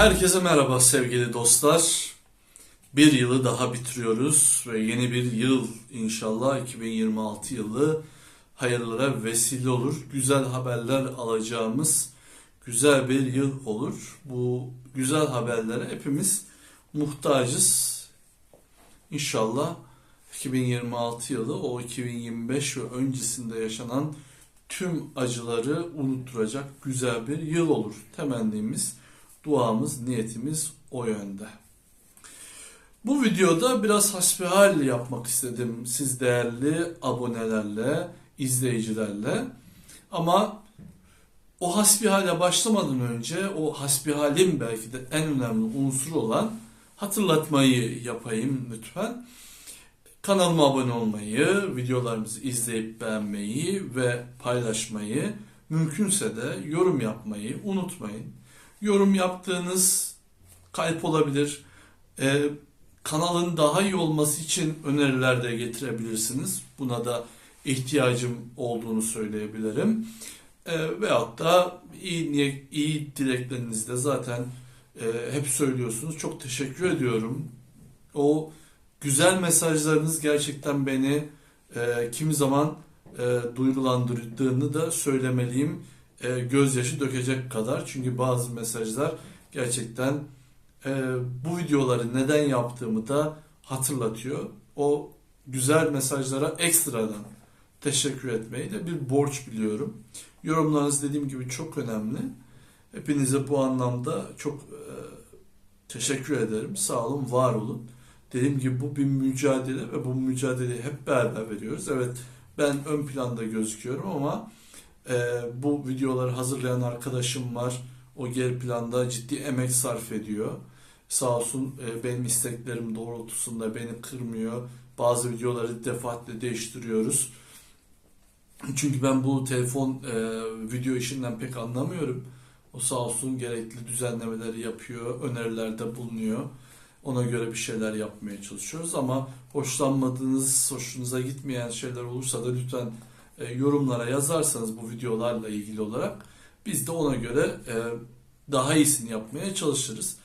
Herkese merhaba sevgili dostlar. Bir yılı daha bitiriyoruz ve yeni bir yıl inşallah 2026 yılı hayırlara vesile olur. Güzel haberler alacağımız güzel bir yıl olur. Bu güzel haberlere hepimiz muhtacız. İnşallah 2026 yılı o 2025 ve öncesinde yaşanan tüm acıları unutturacak güzel bir yıl olur. Temennimiz, duamız, niyetimiz o yönde. Bu videoda biraz hasbihal yapmak istedim siz değerli abonelerle, izleyicilerle. Ama o hasbihale başlamadan önce o hasbihalin belki de en önemli unsuru olan hatırlatmayı yapayım lütfen. Kanalıma abone olmayı, videolarımızı izleyip beğenmeyi ve paylaşmayı, mümkünse de yorum yapmayı unutmayın. Yorum yaptığınız kalp olabilir. Ee, kanalın daha iyi olması için öneriler de getirebilirsiniz. Buna da ihtiyacım olduğunu söyleyebilirim. Ee, veyahut da iyi, niyet, iyi dileklerinizi de zaten e, hep söylüyorsunuz. Çok teşekkür ediyorum. O güzel mesajlarınız gerçekten beni e, kimi zaman e, duygulandırdığını da söylemeliyim. E, gözyaşı dökecek kadar. Çünkü bazı mesajlar gerçekten e, bu videoları neden yaptığımı da hatırlatıyor. O güzel mesajlara ekstradan teşekkür etmeyi de bir borç biliyorum. Yorumlarınız dediğim gibi çok önemli. Hepinize bu anlamda çok e, teşekkür ederim. Sağ olun, var olun. Dediğim gibi bu bir mücadele ve bu mücadeleyi hep beraber veriyoruz. Evet ben ön planda gözüküyorum ama e, bu videoları hazırlayan arkadaşım var. O geri planda ciddi emek sarf ediyor. Sağ olsun e, benim isteklerim doğrultusunda beni kırmıyor. Bazı videoları defaatle değiştiriyoruz. Çünkü ben bu telefon e, video işinden pek anlamıyorum. O sağ olsun gerekli düzenlemeleri yapıyor, önerilerde bulunuyor. Ona göre bir şeyler yapmaya çalışıyoruz ama hoşlanmadığınız, hoşunuza gitmeyen şeyler olursa da lütfen e, yorumlara yazarsanız bu videolarla ilgili olarak biz de ona göre e, daha iyisini yapmaya çalışırız.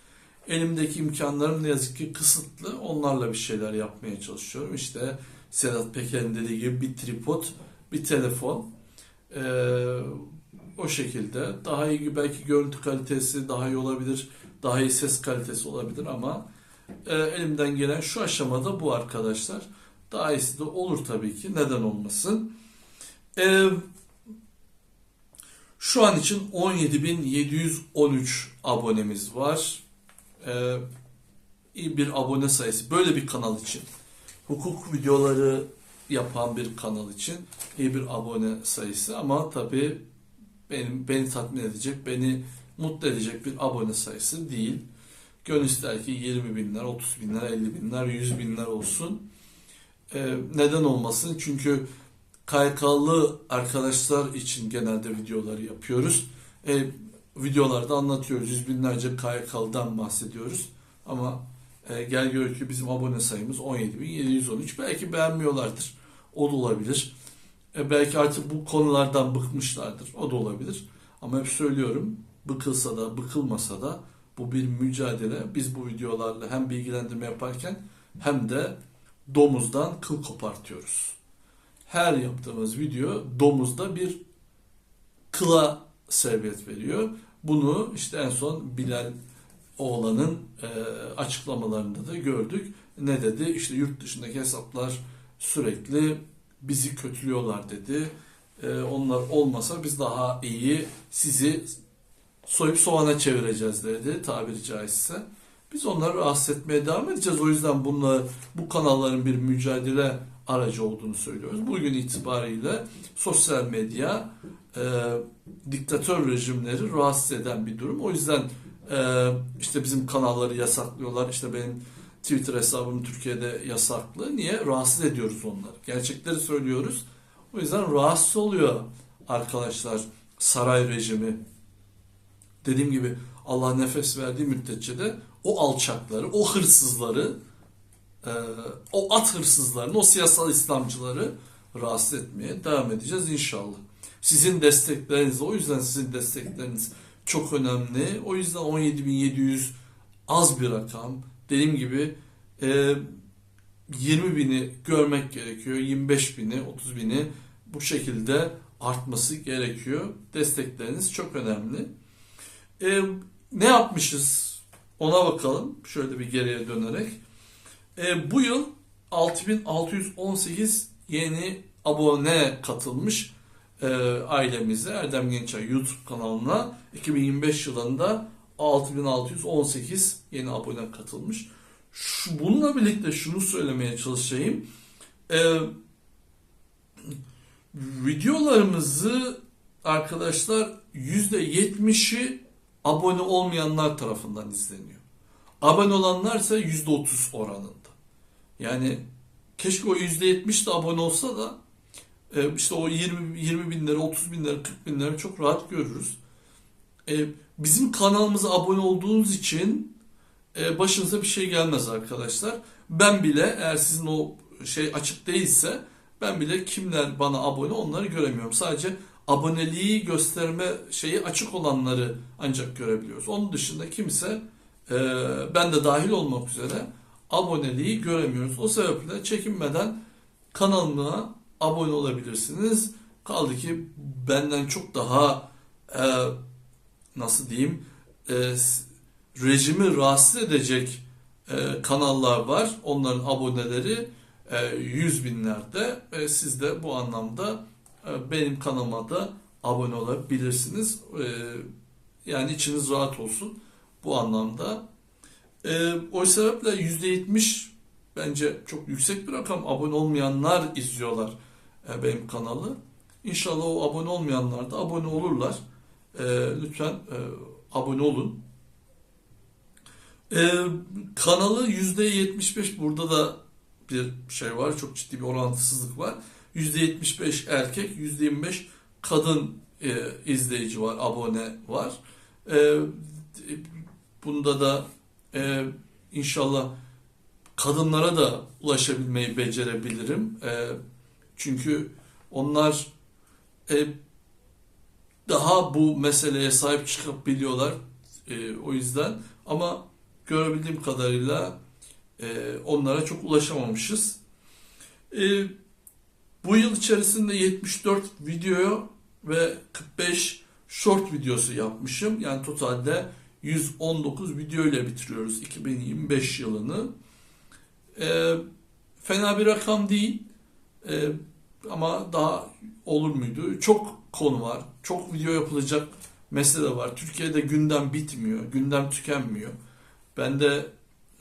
Elimdeki imkanlarım ne yazık ki kısıtlı. Onlarla bir şeyler yapmaya çalışıyorum. İşte Sedat Peker'in dediği gibi bir tripod, bir telefon. E, o şekilde daha iyi belki görüntü kalitesi daha iyi olabilir, daha iyi ses kalitesi olabilir ama e, elimden gelen şu aşamada bu arkadaşlar. Daha iyisi de olur tabii ki. Neden olmasın? E, şu an için 17.713 abonemiz var. E, iyi bir abone sayısı. Böyle bir kanal için. Hukuk videoları yapan bir kanal için iyi bir abone sayısı ama tabii benim beni tatmin edecek, beni mutlu edecek bir abone sayısı değil. Gönül ister ki 20 binler, 30 binler, 50 binler, 100 binler olsun. Ee, neden olmasın? Çünkü KYK'lı arkadaşlar için genelde videoları yapıyoruz. Ee, videolarda anlatıyoruz. Yüz binlerce KYK'lıdan bahsediyoruz. Ama e, gel gör ki bizim abone sayımız 17.713. Belki beğenmiyorlardır. O da olabilir. E, belki artık bu konulardan bıkmışlardır. O da olabilir. Ama hep söylüyorum. Bıkılsa da bıkılmasa da bu bir mücadele. Biz bu videolarla hem bilgilendirme yaparken hem de domuzdan kıl kopartıyoruz. Her yaptığımız video domuzda bir kıla sebebiyet veriyor. Bunu işte en son Bilal Oğlan'ın e, açıklamalarında da gördük. Ne dedi? İşte yurt dışındaki hesaplar sürekli bizi kötülüyorlar dedi. E, onlar olmasa biz daha iyi sizi soyup soğana çevireceğiz dedi tabiri caizse. Biz onları rahatsız etmeye devam edeceğiz. O yüzden bunlar, bu kanalların bir mücadele aracı olduğunu söylüyoruz. Bugün itibariyle sosyal medya e, diktatör rejimleri rahatsız eden bir durum. O yüzden e, işte bizim kanalları yasaklıyorlar. İşte benim Twitter hesabım Türkiye'de yasaklı. Niye? Rahatsız ediyoruz onları. Gerçekleri söylüyoruz. O yüzden rahatsız oluyor arkadaşlar saray rejimi. Dediğim gibi Allah nefes verdiği müddetçe de o alçakları, o hırsızları, e, o at hırsızlarını, o siyasal İslamcıları rahatsız etmeye devam edeceğiz inşallah. Sizin desteklerinizle, o yüzden sizin destekleriniz çok önemli. O yüzden 17.700 az bir rakam. Dediğim gibi e, 20 bini görmek gerekiyor. 25 bini, 30 bini bu şekilde artması gerekiyor. Destekleriniz çok önemli. E, ne yapmışız? Ona bakalım. Şöyle bir geriye dönerek. E, bu yıl 6618 yeni abone katılmış e, ailemize Erdem Gençay YouTube kanalına 2025 yılında 6618 yeni abone katılmış. Şu, bununla birlikte şunu söylemeye çalışayım. E, videolarımızı arkadaşlar %70'i abone olmayanlar tarafından izleniyor. Abone olanlar ise %30 oranında. Yani keşke o %70 de abone olsa da e, işte o 20, 20 binleri, 30 binleri, 40 binleri çok rahat görürüz. E, bizim kanalımıza abone olduğunuz için e, başınıza bir şey gelmez arkadaşlar. Ben bile eğer sizin o şey açık değilse ben bile kimler bana abone onları göremiyorum. Sadece aboneliği gösterme şeyi açık olanları ancak görebiliyoruz. Onun dışında kimse e, ben de dahil olmak üzere aboneliği göremiyoruz. O sebeple çekinmeden kanalıma abone olabilirsiniz. Kaldı ki benden çok daha e, nasıl diyeyim e, rejimi rahatsız edecek e, kanallar var. Onların aboneleri e, yüz binlerde. E, siz de bu anlamda benim kanalıma da abone olabilirsiniz. E, yani içiniz rahat olsun bu anlamda. E, o sebeple %70 bence çok yüksek bir rakam. Abone olmayanlar izliyorlar e, benim kanalı. İnşallah o abone olmayanlar da abone olurlar. Lütfen e, abone olun. E, kanalı %75 burada da bir şey var. Çok ciddi bir orantısızlık var. %75 erkek, %25 kadın e, izleyici var, abone var. E, bunda da e, inşallah kadınlara da ulaşabilmeyi becerebilirim. E, çünkü onlar e, daha bu meseleye sahip çıkabiliyorlar. E, o yüzden ama görebildiğim kadarıyla e, onlara çok ulaşamamışız. E, bu yıl içerisinde 74 video ve 45 short videosu yapmışım. Yani totalde 119 video ile bitiriyoruz 2025 yılını. E, fena bir rakam değil. E, ama daha olur muydu? Çok konu var. Çok video yapılacak mesele var. Türkiye'de gündem bitmiyor. Gündem tükenmiyor. Ben de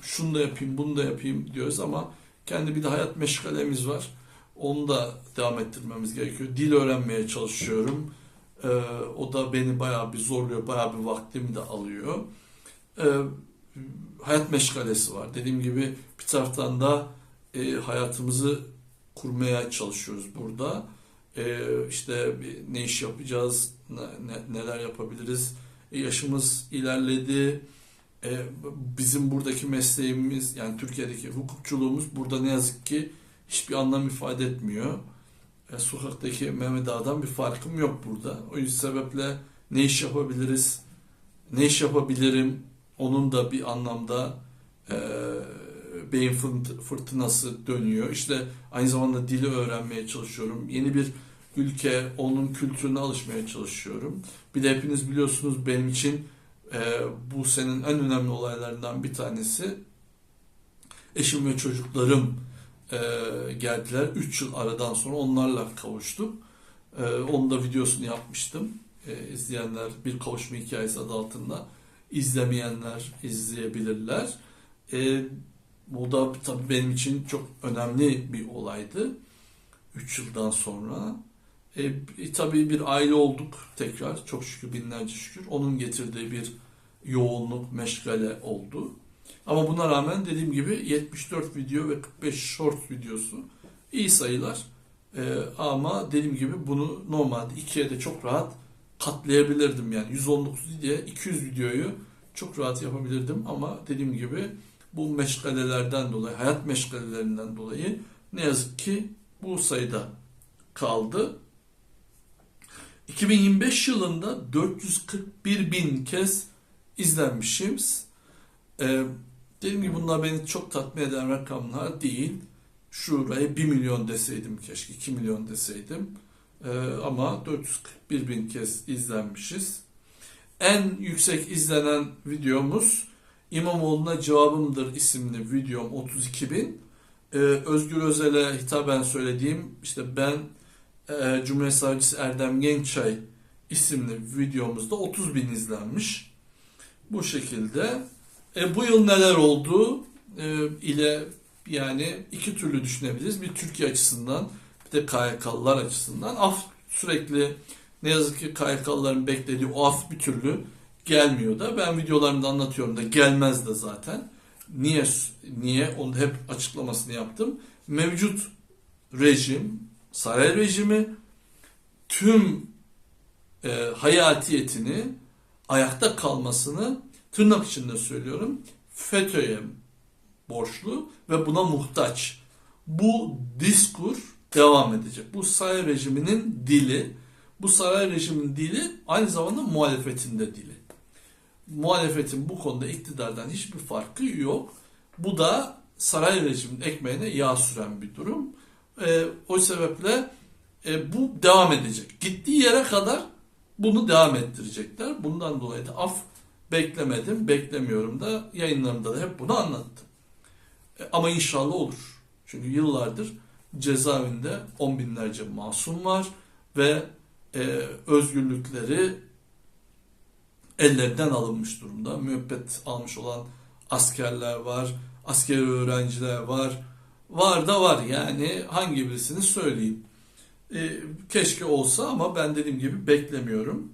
şunu da yapayım, bunu da yapayım diyoruz ama kendi bir de hayat meşgalemiz var. Onu da devam ettirmemiz gerekiyor. Dil öğrenmeye çalışıyorum. Ee, o da beni bayağı bir zorluyor, bayağı bir vaktimi de alıyor. Ee, hayat meşgalesi var. Dediğim gibi bir taraftan da e, hayatımızı kurmaya çalışıyoruz burada. Ee, işte ne iş yapacağız, ne, neler yapabiliriz. E, yaşımız ilerledi. E, bizim buradaki mesleğimiz yani Türkiye'deki hukukçuluğumuz burada ne yazık ki hiçbir anlam ifade etmiyor. E, sokaktaki Mehmet Ağa'dan bir farkım yok burada. O yüzden sebeple ne iş yapabiliriz, ne iş yapabilirim onun da bir anlamda e, beyin fırtınası dönüyor. İşte aynı zamanda dili öğrenmeye çalışıyorum. Yeni bir ülke, onun kültürüne alışmaya çalışıyorum. Bir de hepiniz biliyorsunuz benim için e, bu senin en önemli olaylarından bir tanesi eşim ve çocuklarım e, geldiler. 3 yıl aradan sonra onlarla kavuştuk. E, onun da videosunu yapmıştım. E, izleyenler bir kavuşma hikayesi adı altında izlemeyenler izleyebilirler. E, bu da tabii benim için çok önemli bir olaydı. 3 yıldan sonra. E, tabii bir aile olduk tekrar. Çok şükür binlerce şükür. Onun getirdiği bir yoğunluk, meşgale oldu. Ama buna rağmen dediğim gibi 74 video ve 45 short videosu iyi sayılar. E, ama dediğim gibi bunu normalde ikiye de çok rahat katlayabilirdim yani 119 diye 200 videoyu çok rahat yapabilirdim ama dediğim gibi bu meşgalelerden dolayı, hayat meşgalelerinden dolayı ne yazık ki bu sayıda kaldı. 2025 yılında 441 bin kez izlenmişim. Ee, dediğim gibi bunlar beni çok tatmin eden rakamlar değil. Şuraya 1 milyon deseydim keşke 2 milyon deseydim. Ee, ama 441 bin kez izlenmişiz. En yüksek izlenen videomuz İmamoğlu'na cevabımdır isimli videom 32 bin. Ee, Özgür Özel'e hitaben söylediğim işte ben e, Cumhuriyet Savcısı Erdem Gençay isimli videomuzda 30 bin izlenmiş. Bu şekilde. E, bu yıl neler oldu e, ile yani iki türlü düşünebiliriz. Bir Türkiye açısından bir de KYK'lılar açısından. Af sürekli ne yazık ki KYK'lıların beklediği o af bir türlü gelmiyor da. Ben videolarımda anlatıyorum da gelmez de zaten. Niye? Niye? Onu hep açıklamasını yaptım. Mevcut rejim, saray rejimi tüm e, hayatiyetini ayakta kalmasını tırnak içinde söylüyorum FETÖ'ye borçlu ve buna muhtaç. Bu diskur devam edecek. Bu saray rejiminin dili, bu saray rejimin dili aynı zamanda muhalefetin de dili. Muhalefetin bu konuda iktidardan hiçbir farkı yok. Bu da saray rejimin ekmeğine yağ süren bir durum. E, o sebeple e, bu devam edecek. Gittiği yere kadar bunu devam ettirecekler. Bundan dolayı da af beklemedim, beklemiyorum da yayınlarımda da hep bunu anlattım. E, ama inşallah olur. Çünkü yıllardır cezaevinde on binlerce masum var ve e, özgürlükleri ellerinden alınmış durumda. Müebbet almış olan askerler var, askeri öğrenciler var. Var da var yani hangi birisini söyleyeyim. E, keşke olsa ama ben dediğim gibi beklemiyorum.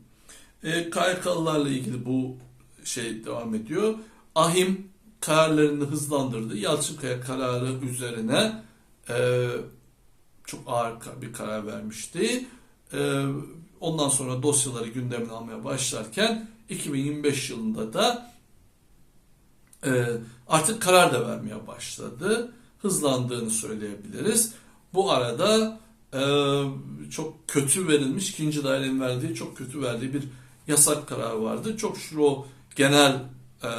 E, KYK'lılarla ilgili bu şey devam ediyor. Ahim kararlarını hızlandırdı. Yalçınkaya kararı üzerine e, çok ağır bir karar vermişti. E, ondan sonra dosyaları gündemine almaya başlarken 2025 yılında da e, artık karar da vermeye başladı. Hızlandığını söyleyebiliriz. Bu arada e, çok kötü verilmiş, ikinci dairenin verdiği çok kötü verdiği bir yasak kararı vardı. Çok şükür o genel e,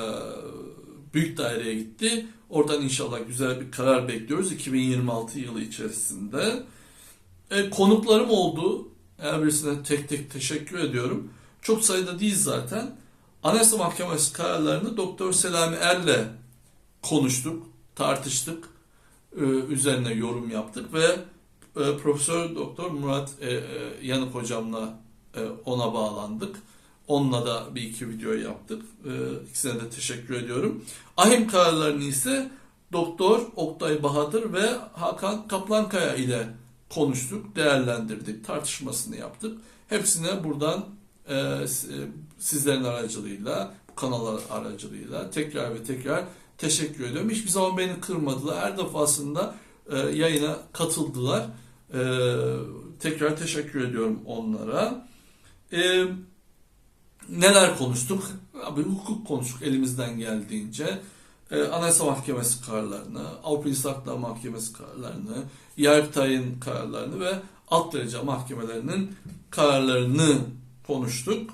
büyük daireye gitti. Oradan inşallah güzel bir karar bekliyoruz 2026 yılı içerisinde. E, konuklarım oldu. Her birisine tek tek teşekkür ediyorum. Çok sayıda değil zaten. Anayasa Mahkemesi kararlarını Doktor Selami Er'le konuştuk, tartıştık. E, üzerine yorum yaptık ve e, Profesör Doktor Murat e, e, Yanık hocamla e, ona bağlandık. Onunla da bir iki video yaptık. E, ikisine de teşekkür ediyorum. Ahim kararlarını ise Doktor Oktay Bahadır ve Hakan Kaplankaya ile konuştuk, değerlendirdik, tartışmasını yaptık. Hepsine buradan e, sizlerin aracılığıyla, bu kanallar aracılığıyla tekrar ve tekrar teşekkür ediyorum. Hiçbir zaman beni kırmadılar. Her defasında e, yayına katıldılar. E, tekrar teşekkür ediyorum onlara. E, neler konuştuk? Abi hukuk konuştuk elimizden geldiğince. E, Anayasa Mahkemesi kararlarını, Avrupa İnsan Hakları Mahkemesi kararlarını, Yargıtay'ın kararlarını ve alt derece mahkemelerinin kararlarını konuştuk.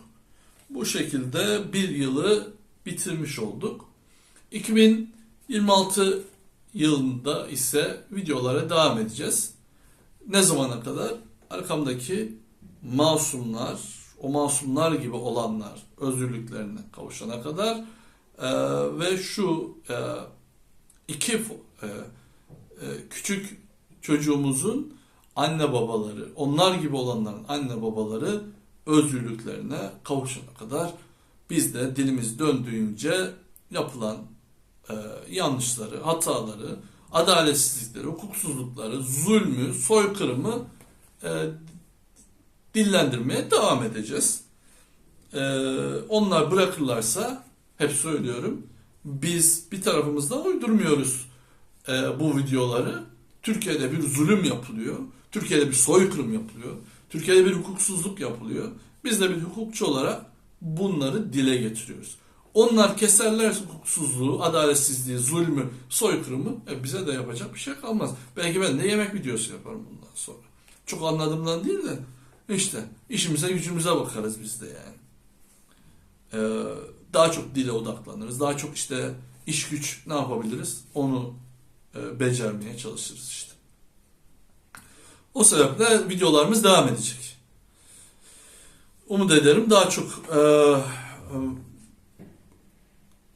Bu şekilde bir yılı bitirmiş olduk. 2026 yılında ise videolara devam edeceğiz. Ne zamana kadar? Arkamdaki masumlar, o masumlar gibi olanlar özgürlüklerine kavuşana kadar e, ve şu e, iki e, e, küçük çocuğumuzun anne babaları, onlar gibi olanların anne babaları özgürlüklerine kavuşana kadar biz de dilimiz döndüğünce yapılan e, yanlışları, hataları, adaletsizlikleri, hukuksuzlukları, zulmü, soykırımı e, dillendirmeye devam edeceğiz. E, onlar bırakırlarsa, hep söylüyorum, biz bir tarafımızdan uydurmuyoruz e, bu videoları. Türkiye'de bir zulüm yapılıyor, Türkiye'de bir soykırım yapılıyor, Türkiye'de bir hukuksuzluk yapılıyor. Biz de bir hukukçu olarak bunları dile getiriyoruz. Onlar keserler hukuksuzluğu, adaletsizliği, zulmü, soykırımı e bize de yapacak bir şey kalmaz. Belki ben de yemek videosu yaparım bundan sonra. Çok anladığımdan değil de İşte işimize gücümüze bakarız biz de yani. Ee, daha çok dile odaklanırız. Daha çok işte iş güç ne yapabiliriz? Onu e, becermeye çalışırız işte. O sebeple videolarımız devam edecek. Umut ederim daha çok e, e,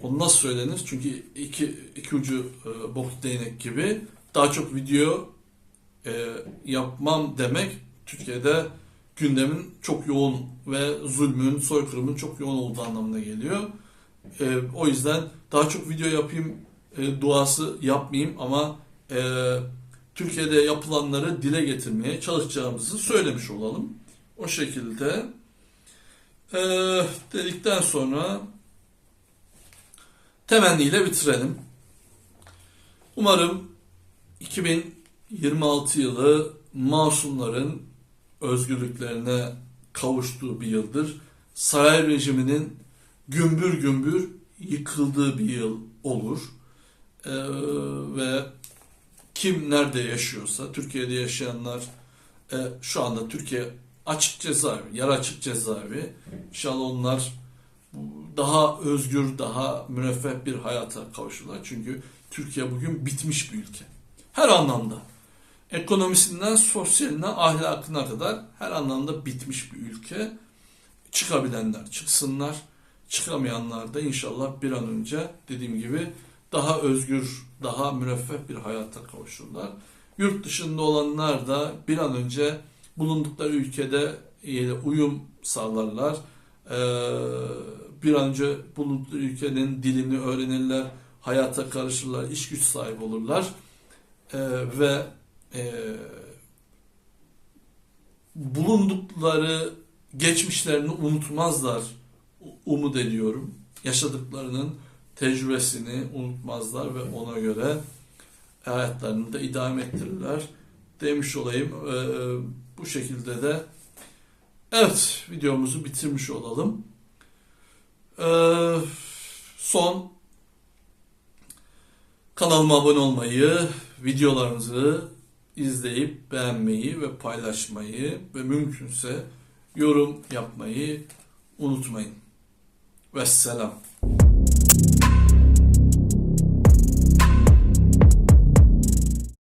o nasıl söylenir? Çünkü iki, iki ucu e, bok değnek gibi daha çok video e, yapmam demek Türkiye'de gündemin çok yoğun ve zulmün, soykırımın çok yoğun olduğu anlamına geliyor. E, o yüzden daha çok video yapayım e, duası yapmayayım ama e, Türkiye'de yapılanları dile getirmeye çalışacağımızı söylemiş olalım. O şekilde e, dedikten sonra temenniyle bitirelim. Umarım 2026 yılı masumların özgürlüklerine kavuştuğu bir yıldır. Saray rejiminin gümbür gümbür yıkıldığı bir yıl olur. Ee, ve kim nerede yaşıyorsa, Türkiye'de yaşayanlar e, şu anda Türkiye açık cezaevi, yarı açık cezaevi. İnşallah onlar daha özgür, daha müreffeh bir hayata kavuşurlar. Çünkü Türkiye bugün bitmiş bir ülke. Her anlamda. Ekonomisinden sosyaline, ahlakına kadar her anlamda bitmiş bir ülke. Çıkabilenler çıksınlar. Çıkamayanlar da inşallah bir an önce dediğim gibi daha özgür, daha müreffeh bir hayata kavuşurlar. Yurt dışında olanlar da bir an önce bulundukları ülkede uyum sağlarlar. Ee, bir an önce bulundukları ülkenin dilini öğrenirler, hayata karışırlar, iş güç sahibi olurlar Ee, ve e, bulundukları geçmişlerini unutmazlar umut ediyorum. Yaşadıklarının tecrübesini unutmazlar ve ona göre hayatlarını da idame ettirirler demiş olayım. Ee, bu şekilde de evet videomuzu bitirmiş olalım. Ee, son kanalıma abone olmayı, videolarımızı izleyip beğenmeyi ve paylaşmayı ve mümkünse yorum yapmayı unutmayın. Vesselam.